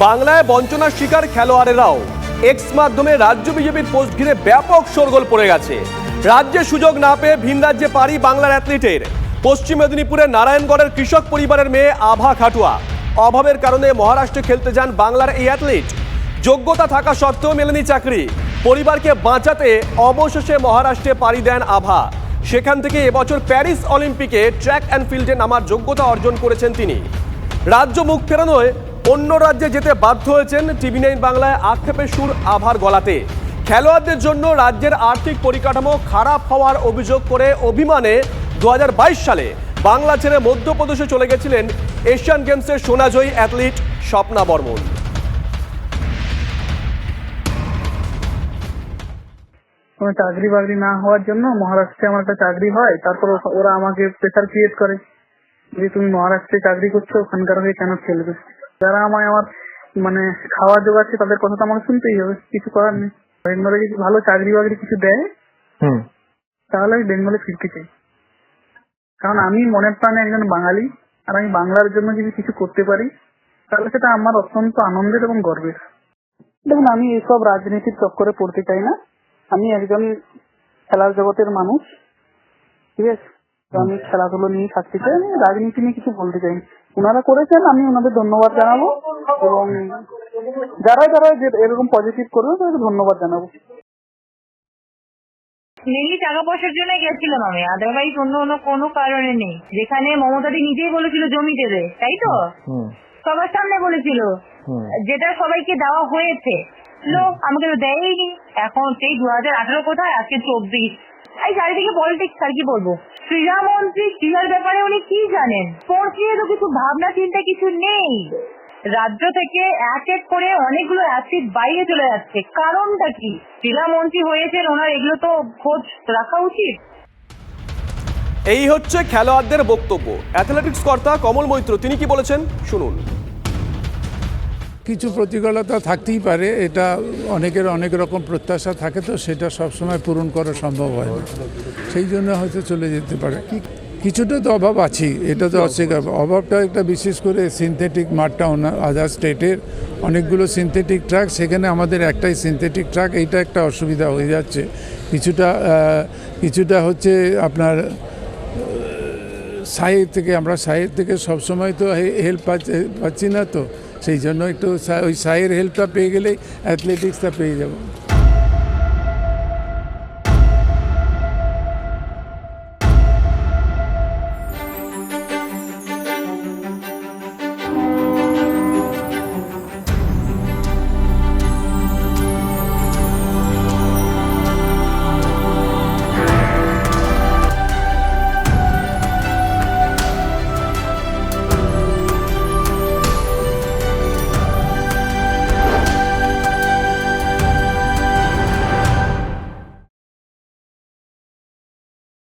বাংলায় বঞ্চনার শিকার খেলোয়াড়েরাও। এক্স মাধ্যমে রাজ্য বিজেপির পোস্ট ঘিরে ব্যাপক শোরগোল পড়ে গেছে। রাজ্যে সুযোগ না পেয়ে ভিন রাজ্যে পারি বাংলার অ্যাথলিটের। পশ্চিম মেদিনীপুরের নারায়ণগড়ের কৃষক পরিবারের মেয়ে আভা খাটুয়া। অভাবের কারণে মহারাষ্ট্রে খেলতে যান বাংলার এই অ্যাথলিট। যোগ্যতা থাকা সত্ত্বেও মেলেনি চাকরি। পরিবারকে বাঁচাতে অবশেষে মহারাষ্ট্রে পাড়ি দেন আভা। সেখান থেকে এবছর প্যারিস অলিম্পিকে ট্র্যাক অ্যান্ড ফিল্ডে নামার যোগ্যতা অর্জন করেছেন তিনি। রাজ্য মুখ ফেরানোয় অন্য রাজ্যে যেতে বাধ্য হয়েছেন টিভি নাইন বাংলায় আক্ষেপের সুর আভার গলাতে। খেলোয়াড়দের জন্য রাজ্যের আর্থিক পরিকাঠামো খারাপ হওয়ার অভিযোগ করে অভিমানে দু সালে বাংলা ছেড়ে মধ্যপ্রদেশে চলে গেছিলেন এশিয়ান গেমসের সোনাজয়ী অ্যাথলিট স্বপ্না বর্মন। কোনো চাকরি বাকরি না হওয়ার জন্য মহারাষ্ট্রে আমার একটা চাকরি হয়, তারপর ওরা আমাকে প্রেশার ক্রিয়েট করে যে তুমি মহারাষ্ট্রে চাকরি করছ, ওখানকার হয়ে কেন খেলবে যারা আমায় আমার মানে খাওয়া জোগাচ্ছে তাদের কথা তো আমাকে শুনতেই হবে কিছু করার নেই। বেঙ্গলে যদি ভালো চাকরি বাকরি কিছু দেয় তাহলে আমি বেঙ্গলে ফিরতে চাই। কারণ আমি মনের প্রাণে একজন বাঙালি আর আমি বাংলার জন্য যদি কিছু করতে পারি তাহলে সেটা আমার অত্যন্ত আনন্দের এবং গর্বের। দেখুন আমি এসব রাজনীতির চক্করে পড়তে চাই না। আমি একজন খেলার জগতের মানুষ ঠিক আছে? আমি খেলাধুলো নিয়ে থাকতে চাই আমি রাজনীতি নিয়ে কিছু বলতে চাই। ওনারা করেছেন আমি ওনাদের ধন্যবাদ জানাব এবং যারা যারা এরকম পজিটিভ করবে তাদেরকে ধন্যবাদ জানাব। মেনলি টাকা পয়সার জন্য গেছিলাম আমি আদারওয়াইজ অন্য অন্য কোনো কারণে নেই। যেখানে মমতাদি নিজেই বলেছিল জমি দেবে তাই তো? সবার সামনে বলেছিল যেটা সবাইকে দেওয়া হয়েছে। লোক আমাকে তো দেয়নি। এখন সেই দু হাজার আঠারো কোথায়? আজকে চব্বিশ। এই চারিদিকে পলিটিক্স আর কি বলব? ক্রীড়ামন্ত্রী ক্রীড়ার ব্যাপারে উনি কি জানেন? স্পোর্টস নিয়ে তো কিছু ভাবনা চিন্তা কিছু নেই। রাজ্য থেকে এক এক করে অনেকগুলো অ্যাসিড বাইরে চলে যাচ্ছে। কারণটা কি? ক্রীড়ামন্ত্রী হয়েছেন, ওনার এগুলো তো খোঁজ রাখা উচিত। এই হচ্ছে খেলোয়াড়দের বক্তব্য। অ্যাথলেটিক্স কর্তা কমল মৈত্র, তিনি কি বলেছেন? শুনুন। কিছু প্রতিকূলতা থাকতেই পারে, এটা অনেকের অনেক রকম প্রত্যাশা থাকে তো সেটা সবসময় পূরণ করা সম্ভব হয় না। সেই জন্য হয়তো চলে যেতে পারে। কিছুটা তো অভাব আছেই, এটা তো অস্বীকার অভাবটা একটা বিশেষ করে সিনথেটিক মাঠটা আদার স্টেটের অনেকগুলো সিনথেটিক ট্রাক সেখানে আমাদের একটাই সিনথেটিক ট্রাক এইটা একটা অসুবিধা হয়ে যাচ্ছে। কিছুটা কিছুটা হচ্ছে আপনার সাইড থেকে, আমরা সাইড থেকে সবসময় তো হেল্প পাচ্ছি না তো। সেই জন্য একটু সা- ওই সাইয়ের হেল্পটা পেয়ে গেলেই অ্যাথলেটিক্সটা পেয়ে যাব।